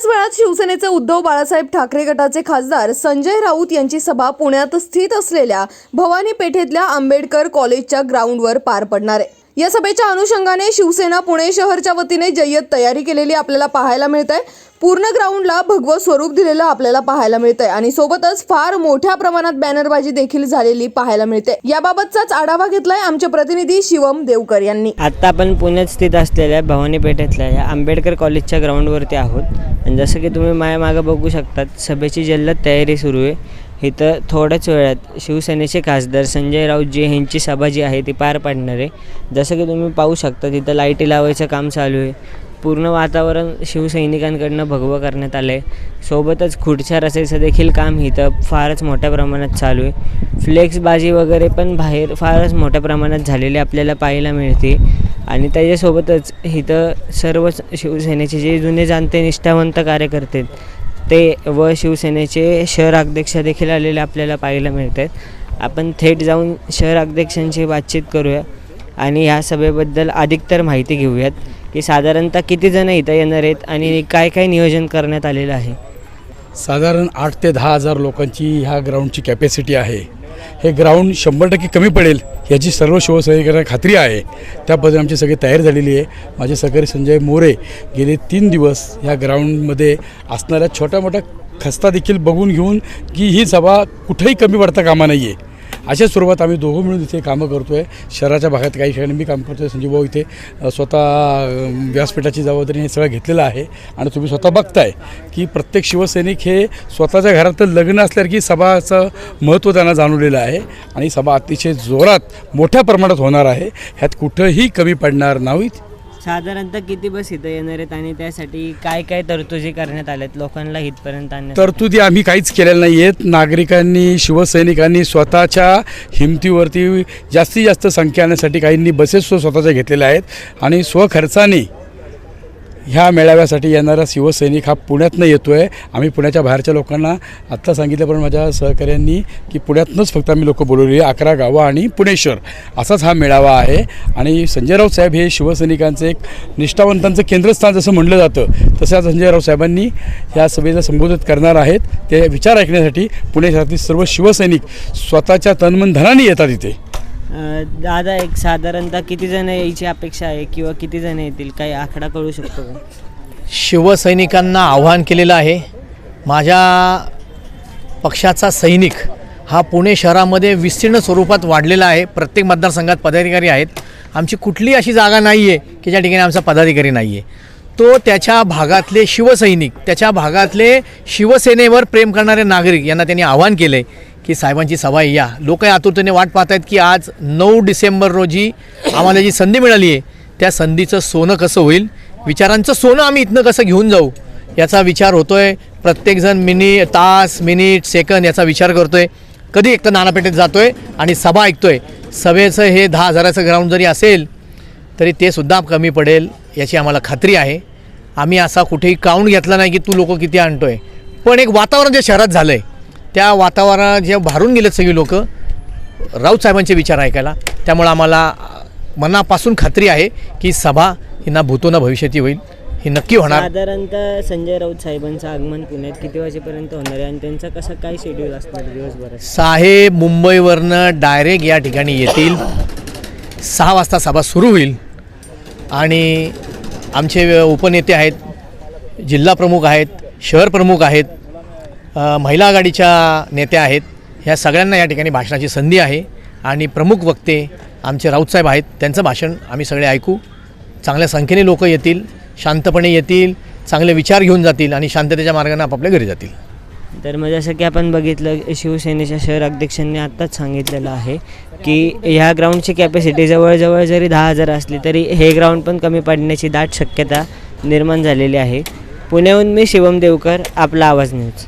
थोड्याच वेळात शिवसेनेचे उद्धव बाळासाहेब ठाकरे गटाचे खासदार संजय राऊत यांची सभा पुण्यात स्थित असलेल्या भवानी पेठेतल्या आंबेडकर कॉलेजच्या ग्राउंडवर पार पडणार आहे. या सभेच्या अनुषंगाने शिवसेना पुणे शहरच्या वतीने जय्यत तयारी केलेली आपल्याला पाहायला मिळत आहे पूर्ण ग्राउंडला भगवं स्वरूप दिलेलं आपल्याला पाहायला मिळतंय आणि सोबतच फार मोठ्या प्रमाणात बॅनरबाजी देखील झालेली पाहायला मिळते. याबाबतचाच आढावा घेतलाय आमचे प्रतिनिधी शिवम देवकर यांनी. आत्ता आपण पुण्यात स्थित असलेल्या भवानी पेठेतल्या या आंबेडकर कॉलेजच्या ग्राउंडवरती आहोत. आणि जसं की तुम्ही माझ्या मागं बघू शकतात सभेची जल्लत तयारी सुरू आहे. इथं थोड्याच वेळात शिवसेनेचे खासदार संजय राऊत जी ह्यांची सभा जी आहे ती पार पाडणार आहे. जसं की तुम्ही पाहू शकता तिथं लाईटी लावायचं काम चालू आहे. पूर्ण वातावरण शिवसैनिकांकडनं भगवं करण्यात आलं आहे सोबतच खुर्च्या रचायचं देखील काम इथं फारच मोठ्या प्रमाणात चालू आहे. फ्लेक्सबाजी वगैरे पण बाहेर फारच मोठ्या प्रमाणात झालेली आपल्याला पाहायला मिळते. आणि त्याच्यासोबतच इथं सर्वच शिवसेनेचे जे जुने जाणते निष्ठावंत कार्यकर्ते ते व शिवसेनेचे शहर अध्यक्ष देखील आलेले आपल्याला पाहायला मिळत आहेत आपण थेट जाऊन शहर अध्यक्षांशी बातचीत करूया आणि ह्या सभेबद्दल अधिकतर माहिती घेऊयात की साधारणतः किती जण इथं येणार आहेत आणि काय काय नियोजन करण्यात आलेलं आहे. साधारण आठ ते दहा हजार लोकांची ह्या ग्राउंडची कॅपॅसिटी आहे. हे ग्राउंड शंभर टक्के कमी पडेल. याची सर्व शिवसैनिकांना खात्री आहे. त्याबद्दल आमची सगळी तयारी झालेली आहे. माझे सहकारी संजय मोरे गेले तीन दिवस ह्या ग्राउंडमध्ये असणाऱ्या छोट्या मोठ्या खस्ता देखील बघून घेऊन की ही सभा कुठेही कमी पडता कामा नाही आहे अशा स्वरूपात आम्ही दोघं मिळून इथे कामं करतो आहे शहराच्या भागात काही ठिकाणी मी काम करतो आहे संजीव भाऊ इथे स्वतः व्यासपीठाची जबाबदारी हे सगळं घेतलेलं आहे. आणि तुम्ही स्वतः बघताय की प्रत्येक शिवसैनिक हे स्वतःच्या घरातलं लग्न असल्यासारखी सभाचं महत्त्व त्यांना जाणवलेलं आहे. आणि सभा अतिशय जोरात मोठ्या प्रमाणात होणार आहे. ह्यात कुठंही कमी पडणार नाहीत. साधारणतः किती बस इथं येणार आहेत आणि त्यासाठी काय काय तरतुदी करण्यात आल्यात लोकांना इथपर्यंत आणण्यासाठी? तरतुदी आम्ही काहीच केलेल्या नाही आहेत. नागरिकांनी शिवसैनिकांनी स्वतःच्या हिमतीवरती जास्तीत जास्त संख्या आणण्यासाठी काहींनी बसेस स्व- स्वतःच्या घेतलेल्या आहेत. आणि स्वखर्चाने ह्या मेळाव्यासाठी येणारा शिवसैनिक हा पुण्यातनं येतो आहे आम्ही पुण्याच्या बाहेरच्या लोकांना आत्ता सांगितल्याप्रमाणे माझ्या सहकाऱ्यांनी की पुण्यातनंच फक्त आम्ही लोकं बोलवली. आहे अकरा गावं आणि पुणेश्वर. असाच हा मेळावा आहे. आणि संजय राऊत साहेब हे शिवसैनिकांचं एक निष्ठावंतांचं केंद्रस्थान जसं म्हटलं जातं तसं संजय राऊत साहेबांनी या सभेला संबोधित करणार आहेत. ते विचार ऐकण्यासाठी पुणे शहरातील सर्व शिवसैनिक स्वतःच्या तनमन धनाने येतात इथे. दादा एक साधारणतः किती जण यायची अपेक्षा आहे किंवा किती जण येतील? काही आकडा कळू शकतो का? शिवसैनिकांना आव्हान केलेलं आहे. माझ्या पक्षाचा सैनिक हा पुणे शहरामध्ये विस्तीर्ण स्वरूपात वाढलेला आहे. प्रत्येक मतदारसंघात पदाधिकारी आहेत. आमची कुठली अशी जागा नाही आहे की ज्या ठिकाणी आमचा पदाधिकारी नाही आहे तो त्याच्या भागातले शिवसैनिक त्याच्या भागातले शिवसेनेवर प्रेम करणारे नागरिक यांना त्यांनी आव्हान केलं आहे की साहेबांची सभा या. लोक आतुरतेने वाट पाहत आहेत की आज नऊ डिसेंबर रोजी आम्हाला जी संधी मिळाली आहे त्या संधीचं सोनं कसं होईल? विचारांचं सोनं आम्ही इथनं कसं घेऊन जाऊ? याचा विचार होतो आहे प्रत्येकजण मिनी तास मिनिट सेकंद याचा विचार करतो आहे कधी एक तर नानापेठेत जातो आहे आणि सभा ऐकतो आहे सभेचं हे दहा हजाराचं ग्राउंड जरी असेल तरी ते सुद्धा कमी पडेल याची आम्हाला खात्री आहे. आम्ही असा कुठेही काउंट घेतला नाही की तू लोक किती आणतो आहे पण एक वातावरण जे शहरात झालं आहे त्या वातावरणात जे भारून गेलेत सगळी लोक राऊत साहेबांचे विचार ऐकायला त्यामुळं आम्हाला मनापासून खात्री आहे की सभा ही ना भूतो ना भविष्याती होईल ही नक्की होणार. साधारणतः संजय राऊत साहेबांचं आगमन पुण्यात किती वाजेपर्यंत होणार आहे? आणि त्यांचा कसं काय शेड्यूल असणार दिवसभरात? साहेब मुंबईवरनं डायरेक्ट या ठिकाणी येतील. सहा वाजता सभा सुरू होईल. आणि आमचे उपनेते आहेत जिल्हा प्रमुख आहेत शहर प्रमुख आहेत महिला आघाडीच्या नेत्या आहेत. ह्या सगळ्यांना या ठिकाणी भाषणाची संधी आहे. आणि प्रमुख वक्ते आमचे राऊतसाहेब आहेत. त्यांचं भाषण आम्ही सगळे ऐकू. चांगल्या संख्येने लोक येतील शांतपणे येतील चांगले विचार घेऊन जातील आणि शांततेच्या मार्गाने आपापल्या घरी जातील. तर मग जसं की आपण बघितलं शिवसेनेच्या शहर अध्यक्षांनी आत्ताच सांगितलेलं आहे की ह्या ग्राउंडची कॅपॅसिटी जवळजवळ जरी दहा हजार असली तरी हे ग्राउंड पण कमी पडण्याची दाट शक्यता निर्माण झालेली आहे. पुण्याहून मी शिवम देवकर आपला आवाज न्यूज.